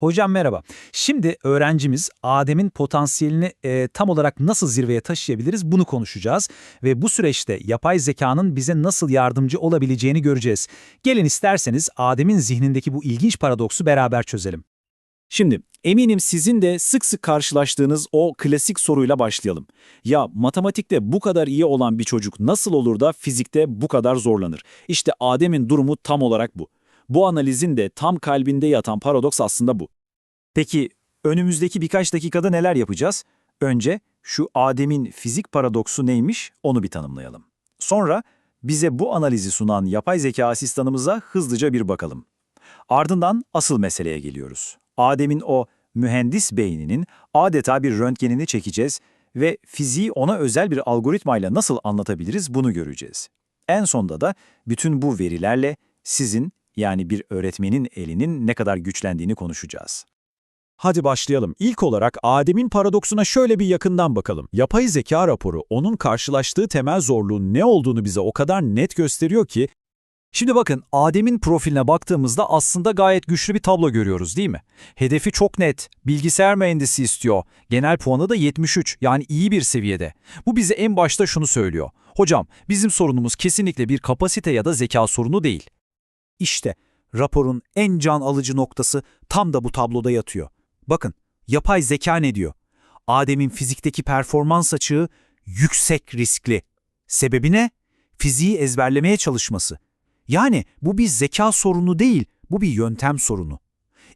Hocam merhaba. Şimdi öğrencimiz Adem'in potansiyelini e, tam olarak nasıl zirveye taşıyabiliriz bunu konuşacağız. Ve bu süreçte yapay zekanın bize nasıl yardımcı olabileceğini göreceğiz. Gelin isterseniz Adem'in zihnindeki bu ilginç paradoksu beraber çözelim. Şimdi eminim sizin de sık sık karşılaştığınız o klasik soruyla başlayalım. Ya matematikte bu kadar iyi olan bir çocuk nasıl olur da fizikte bu kadar zorlanır? İşte Adem'in durumu tam olarak bu. Bu analizin de tam kalbinde yatan paradoks aslında bu. Peki önümüzdeki birkaç dakikada neler yapacağız? Önce şu Adem'in fizik paradoksu neymiş onu bir tanımlayalım. Sonra bize bu analizi sunan yapay zeka asistanımıza hızlıca bir bakalım. Ardından asıl meseleye geliyoruz. Adem'in o mühendis beyninin adeta bir röntgenini çekeceğiz ve fiziği ona özel bir algoritmayla nasıl anlatabiliriz bunu göreceğiz. En sonda da bütün bu verilerle sizin yani bir öğretmenin elinin ne kadar güçlendiğini konuşacağız. Hadi başlayalım. İlk olarak Adem'in paradoksuna şöyle bir yakından bakalım. Yapay zeka raporu onun karşılaştığı temel zorluğun ne olduğunu bize o kadar net gösteriyor ki Şimdi bakın Adem'in profiline baktığımızda aslında gayet güçlü bir tablo görüyoruz değil mi? Hedefi çok net, bilgisayar mühendisi istiyor, genel puanı da 73 yani iyi bir seviyede. Bu bize en başta şunu söylüyor. Hocam bizim sorunumuz kesinlikle bir kapasite ya da zeka sorunu değil. İşte raporun en can alıcı noktası tam da bu tabloda yatıyor. Bakın yapay zeka ne diyor? Adem'in fizikteki performans açığı yüksek riskli. Sebebi ne? Fiziği ezberlemeye çalışması. Yani bu bir zeka sorunu değil, bu bir yöntem sorunu.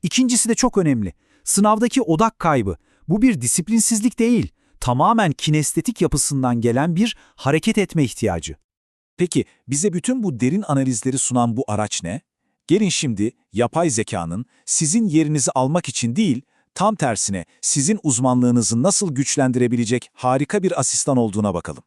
İkincisi de çok önemli. Sınavdaki odak kaybı. Bu bir disiplinsizlik değil, tamamen kinestetik yapısından gelen bir hareket etme ihtiyacı. Peki bize bütün bu derin analizleri sunan bu araç ne? Gelin şimdi yapay zekanın sizin yerinizi almak için değil, tam tersine sizin uzmanlığınızı nasıl güçlendirebilecek harika bir asistan olduğuna bakalım.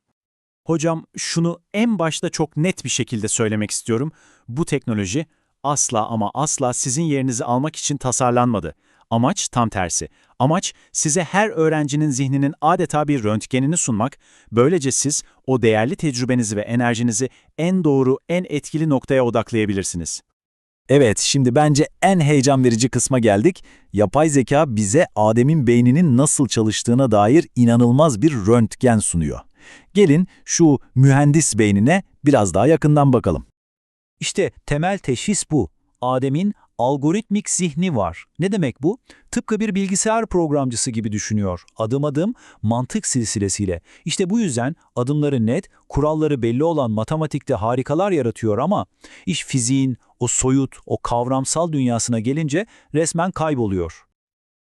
Hocam şunu en başta çok net bir şekilde söylemek istiyorum. Bu teknoloji asla ama asla sizin yerinizi almak için tasarlanmadı. Amaç tam tersi. Amaç size her öğrencinin zihninin adeta bir röntgenini sunmak, böylece siz o değerli tecrübenizi ve enerjinizi en doğru, en etkili noktaya odaklayabilirsiniz. Evet, şimdi bence en heyecan verici kısma geldik. Yapay zeka bize Adem'in beyninin nasıl çalıştığına dair inanılmaz bir röntgen sunuyor. Gelin şu mühendis beynine biraz daha yakından bakalım. İşte temel teşhis bu. Adem'in algoritmik zihni var. Ne demek bu? Tıpkı bir bilgisayar programcısı gibi düşünüyor. Adım adım mantık silsilesiyle. İşte bu yüzden adımları net, kuralları belli olan matematikte harikalar yaratıyor ama iş fiziğin o soyut, o kavramsal dünyasına gelince resmen kayboluyor.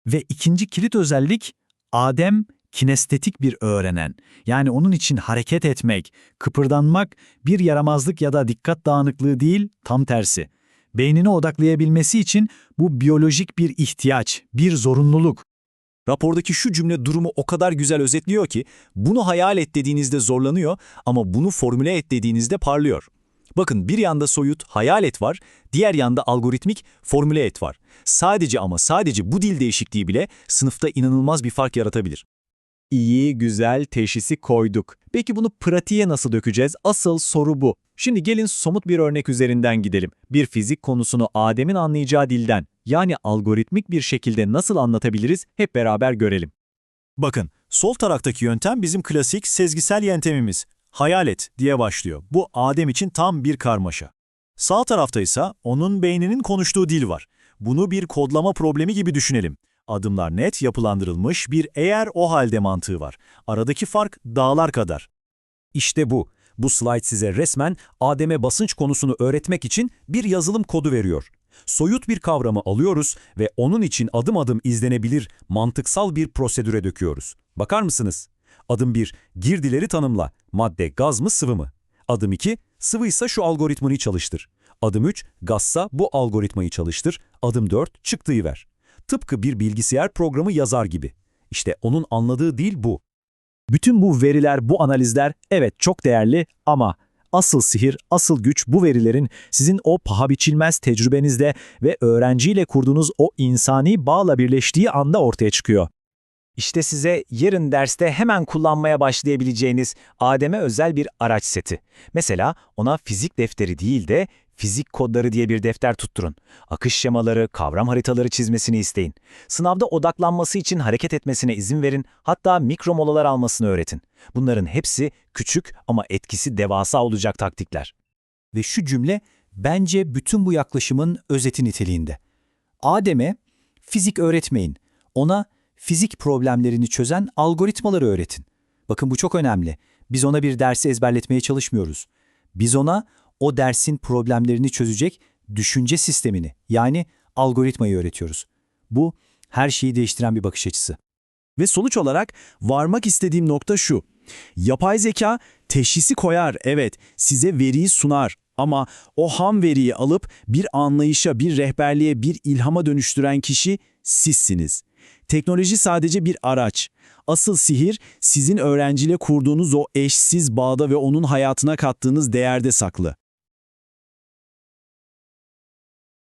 Ve ikinci kilit özellik Adem kinestetik bir öğrenen. Yani onun için hareket etmek, kıpırdanmak bir yaramazlık ya da dikkat dağınıklığı değil, tam tersi. Beynine odaklayabilmesi için bu biyolojik bir ihtiyaç, bir zorunluluk. Rapordaki şu cümle durumu o kadar güzel özetliyor ki, bunu hayal et dediğinizde zorlanıyor ama bunu formüle et dediğinizde parlıyor. Bakın bir yanda soyut, hayal et var, diğer yanda algoritmik, formüle et var. Sadece ama sadece bu dil değişikliği bile sınıfta inanılmaz bir fark yaratabilir. İyi, güzel teşhisi koyduk. Peki bunu pratiğe nasıl dökeceğiz? Asıl soru bu. Şimdi gelin somut bir örnek üzerinden gidelim. Bir fizik konusunu Adem'in anlayacağı dilden, yani algoritmik bir şekilde nasıl anlatabiliriz hep beraber görelim. Bakın, sol taraftaki yöntem bizim klasik sezgisel yöntemimiz. Hayal et diye başlıyor. Bu Adem için tam bir karmaşa. Sağ tarafta ise onun beyninin konuştuğu dil var. Bunu bir kodlama problemi gibi düşünelim. Adımlar net yapılandırılmış bir eğer o halde mantığı var. Aradaki fark dağlar kadar. İşte bu. Bu slide size resmen Adem'e basınç konusunu öğretmek için bir yazılım kodu veriyor. Soyut bir kavramı alıyoruz ve onun için adım adım izlenebilir, mantıksal bir prosedüre döküyoruz. Bakar mısınız? Adım 1, girdileri tanımla. Madde gaz mı sıvı mı? Adım 2, sıvıysa şu algoritmayı çalıştır. Adım 3, gazsa bu algoritmayı çalıştır. Adım 4, çıktıyı ver. Tıpkı bir bilgisayar programı yazar gibi. İşte onun anladığı dil bu. Bütün bu veriler, bu analizler evet çok değerli ama asıl sihir, asıl güç bu verilerin sizin o paha biçilmez tecrübenizde ve öğrenciyle kurduğunuz o insani bağla birleştiği anda ortaya çıkıyor. İşte size yarın derste hemen kullanmaya başlayabileceğiniz Adem'e özel bir araç seti. Mesela ona fizik defteri değil de Fizik kodları diye bir defter tutturun. Akış şemaları, kavram haritaları çizmesini isteyin. Sınavda odaklanması için hareket etmesine izin verin, hatta mikro molalar almasını öğretin. Bunların hepsi küçük ama etkisi devasa olacak taktikler. Ve şu cümle bence bütün bu yaklaşımın özeti niteliğinde. Adem'e fizik öğretmeyin. Ona fizik problemlerini çözen algoritmaları öğretin. Bakın bu çok önemli. Biz ona bir dersi ezberletmeye çalışmıyoruz. Biz ona o dersin problemlerini çözecek düşünce sistemini yani algoritmayı öğretiyoruz. Bu her şeyi değiştiren bir bakış açısı. Ve sonuç olarak varmak istediğim nokta şu. Yapay zeka teşhisi koyar, evet, size veriyi sunar ama o ham veriyi alıp bir anlayışa, bir rehberliğe, bir ilhama dönüştüren kişi sizsiniz. Teknoloji sadece bir araç. Asıl sihir sizin öğrenciyle kurduğunuz o eşsiz bağda ve onun hayatına kattığınız değerde saklı.